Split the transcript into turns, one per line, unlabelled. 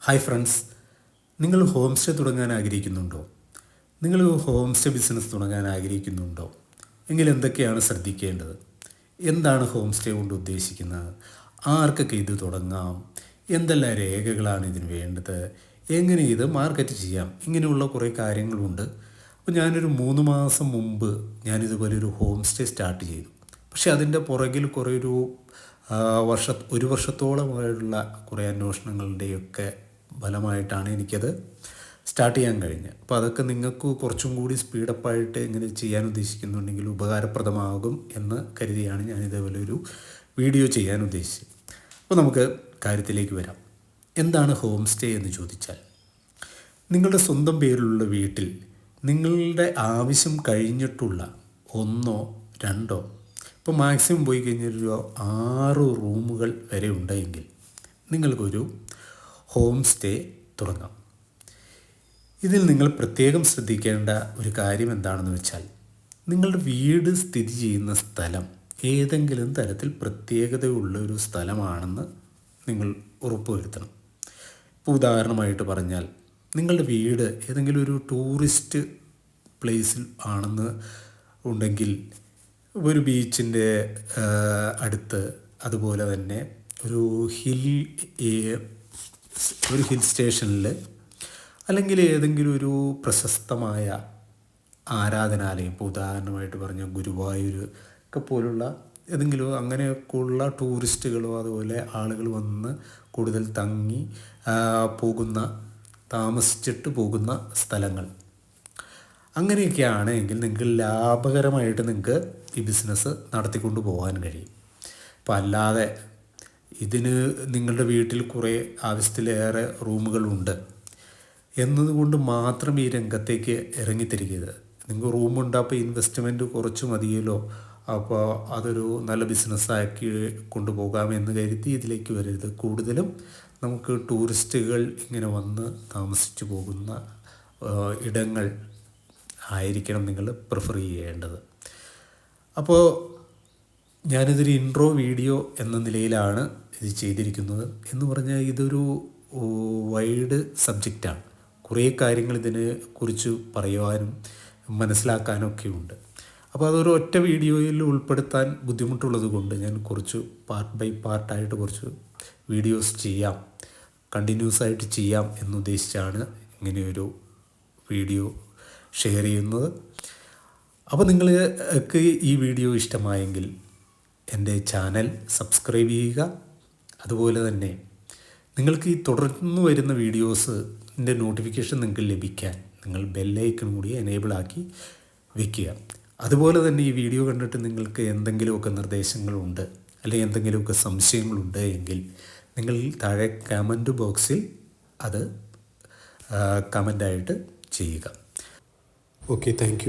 Hi friends നിങ്ങൾ home stay തുടങ്ങാൻ ആഗ്രഹിക്കുന്നുണ്ടോ? നിങ്ങൾ ഹോം സ്റ്റേ ബിസിനസ് തുടങ്ങാൻ ആഗ്രഹിക്കുന്നുണ്ടോ? എങ്കിൽ എന്തൊക്കെയാണ് ശ്രദ്ധിക്കേണ്ടത്? എന്താണ് ഹോം സ്റ്റേ കൊണ്ട് ഉദ്ദേശിക്കുന്നത്? ആർക്കൊക്കെ ഇത് തുടങ്ങാം? എന്തെല്ലാം രേഖകളാണ് ഇതിന് വേണ്ടത്? എങ്ങനെ ഇത് മാർക്കറ്റ് ചെയ്യാം? ഇങ്ങനെയുള്ള കുറേ കാര്യങ്ങളുണ്ട്. അപ്പോൾ ഞാനൊരു മൂന്ന് മാസം മുമ്പ് ഞാനിതുപോലെ ഒരു ഹോം സ്റ്റേ സ്റ്റാർട്ട് ചെയ്തു. പക്ഷേ അതിന്റെ പുറകിൽ കുറേ ഒരു വർഷ ഒരു വർഷത്തോളമായുള്ള കുറേ അന്വേഷണങ്ങളുടെയൊക്കെ ഫലമായിട്ടാണ് എനിക്കത് സ്റ്റാർട്ട് ചെയ്യാൻ കഴിഞ്ഞത്. അപ്പോൾ അതൊക്കെ നിങ്ങൾക്ക് കുറച്ചും കൂടി സ്പീഡപ്പായിട്ട് ഇങ്ങനെ ചെയ്യാൻ ഉദ്ദേശിക്കുന്നുണ്ടെങ്കിൽ ഉപകാരപ്രദമാകും എന്ന് കരുതിയാണ് ഞാൻ ഇതേപോലെ ഒരു വീഡിയോ ചെയ്യാൻ ഉദ്ദേശിച്ചത്. അപ്പോൾ നമുക്ക് കാര്യത്തിലേക്ക് വരാം. എന്താണ് ഹോം സ്റ്റേ എന്ന് ചോദിച്ചാൽ? നിങ്ങളുടെ സ്വന്തം പേരിലുള്ള വീട്ടിൽ നിങ്ങളുടെ ആവശ്യം കഴിഞ്ഞിട്ടുള്ള ഒന്നോ രണ്ടോ ഇപ്പോൾ മാക്സിമം പോയി കഴിഞ്ഞൊരു ആറ് റൂമുകൾ വരെ ഉണ്ടെങ്കിൽ നിങ്ങൾക്കൊരു ഹോം സ്റ്റേ തുടങ്ങാം. ഇതിൽ നിങ്ങൾ പ്രത്യേകം ശ്രദ്ധിക്കേണ്ട ഒരു കാര്യം എന്താണെന്ന് വെച്ചാൽ നിങ്ങളുടെ വീട് സ്ഥിതി ചെയ്യുന്ന സ്ഥലം ഏതെങ്കിലും തരത്തിൽ പ്രത്യേകതയുള്ള ഒരു സ്ഥലമാണെന്ന് നിങ്ങൾ ഉറപ്പുവരുത്തണം. ഇപ്പോൾ ഉദാഹരണമായിട്ട് പറഞ്ഞാൽ നിങ്ങളുടെ വീട് ഏതെങ്കിലും ഒരു ടൂറിസ്റ്റ് പ്ലേസിൽ ആണെന്ന് ഉണ്ടെങ്കിൽ ഒരു ബീച്ചിന്റെ അടുത്ത് അതുപോലെ തന്നെ ഒരു ഹിൽ ഒരു ഹിൽ സ്റ്റേഷനിൽ അല്ലെങ്കിൽ ഏതെങ്കിലും ഒരു പ്രശസ്തമായ ആരാധനാലയം ഇപ്പോൾ ഉദാഹരണമായിട്ട് പറഞ്ഞ ഗുരുവായൂർ ഒക്കെ പോലുള്ള ഏതെങ്കിലും അങ്ങനെയൊക്കെയുള്ള ടൂറിസ്റ്റുകളോ അതുപോലെ ആളുകൾ വന്ന് കൂടുതൽ തങ്ങി പോകുന്ന താമസിച്ചിട്ട് പോകുന്ന സ്ഥലങ്ങൾ. അങ്ങനെയൊക്കെ ആണെങ്കിൽ നിങ്ങൾക്ക് ലാഭകരമായിട്ട് നിങ്ങൾക്ക് ഈ ബിസിനസ് നടത്തിക്കൊണ്ട് പോകാൻ കഴിയും. അപ്പോൾ അല്ലാതെ ഇതിന് നിങ്ങളുടെ വീട്ടിൽ കുറേ ആവശ്യത്തിലേറെ റൂമുകളുണ്ട്. എന്നതുകൊണ്ട് മാത്രം ഈ രംഗത്തേക്ക് ഇറങ്ങിത്തിരിക്കരുത്. നിങ്ങൾക്ക് റൂമുണ്ട് അപ്പോൾ ഇൻവെസ്റ്റ്മെന്റ് കുറച്ച് മതിയല്ലോ. അപ്പോൾ അതൊരു നല്ല ബിസിനസ്സാക്കി കൊണ്ടുപോകാം എന്ന് കരുതി ഇതിലേക്ക് വരരുത്. കൂടുതലും നമുക്ക് ടൂറിസ്റ്റുകൾ ഇങ്ങനെ വന്ന് താമസിച്ചു പോകുന്ന ഇടങ്ങൾ ആയിരിക്കണം നിങ്ങൾ പ്രിഫർ ചെയ്യേണ്ടത്. അപ്പോൾ ഞാനിതൊരു ഇൻട്രോ വീഡിയോ എന്ന നിലയിലാണ് ഇത് ചെയ്തിരിക്കുന്നത്. എന്ന് പറഞ്ഞാൽ ഇതൊരു വൈഡ് സബ്ജക്റ്റാണ് കുറേ കാര്യങ്ങൾ ഇതിനെ കുറിച്ച് പറയുവാനും മനസ്സിലാക്കാനൊക്കെ ഉണ്ട്. അപ്പോൾ അതൊരു ഒറ്റ വീഡിയോയിൽ ഉൾപ്പെടുത്താൻ ബുദ്ധിമുട്ടുള്ളത് കൊണ്ട് ഞാൻ കുറച്ച് പാർട്ട് ബൈ പാർട്ടായിട്ട് കുറച്ച് വീഡിയോസ് ചെയ്യാം. കണ്ടിന്യൂസ് ആയിട്ട് ചെയ്യാം എന്നുദ്ദേശിച്ചാണ് ഇങ്ങനെയൊരു വീഡിയോ ഷെയർ ചെയ്യുന്നത്. അപ്പോൾ നിങ്ങൾക്ക് ഈ വീഡിയോ ഇഷ്ടമായെങ്കിൽ എന്റെ ചാനൽ സബ്സ്ക്രൈബ് ചെയ്യുക. അതുപോലെ തന്നെ നിങ്ങൾക്ക് ഈ തുടർന്ന് വരുന്ന വീഡിയോസിന്റെ നോട്ടിഫിക്കേഷൻ നിങ്ങൾക്ക് ലഭിക്കാൻ നിങ്ങൾ ബെല്ലൈക്കൺ കൂടി എനേബിൾ ആക്കി വെക്കുക. അതുപോലെ തന്നെ ഈ വീഡിയോ കണ്ടിട്ട് നിങ്ങൾക്ക് എന്തെങ്കിലുമൊക്കെ നിർദ്ദേശങ്ങളുണ്ട് അല്ലെങ്കിൽ എന്തെങ്കിലുമൊക്കെ സംശയങ്ങളുണ്ട് എങ്കിൽ നിങ്ങൾ താഴെ കമന്റ് ബോക്സിൽ അത് കമന്റായിട്ട് ചെയ്യുക. Okay thank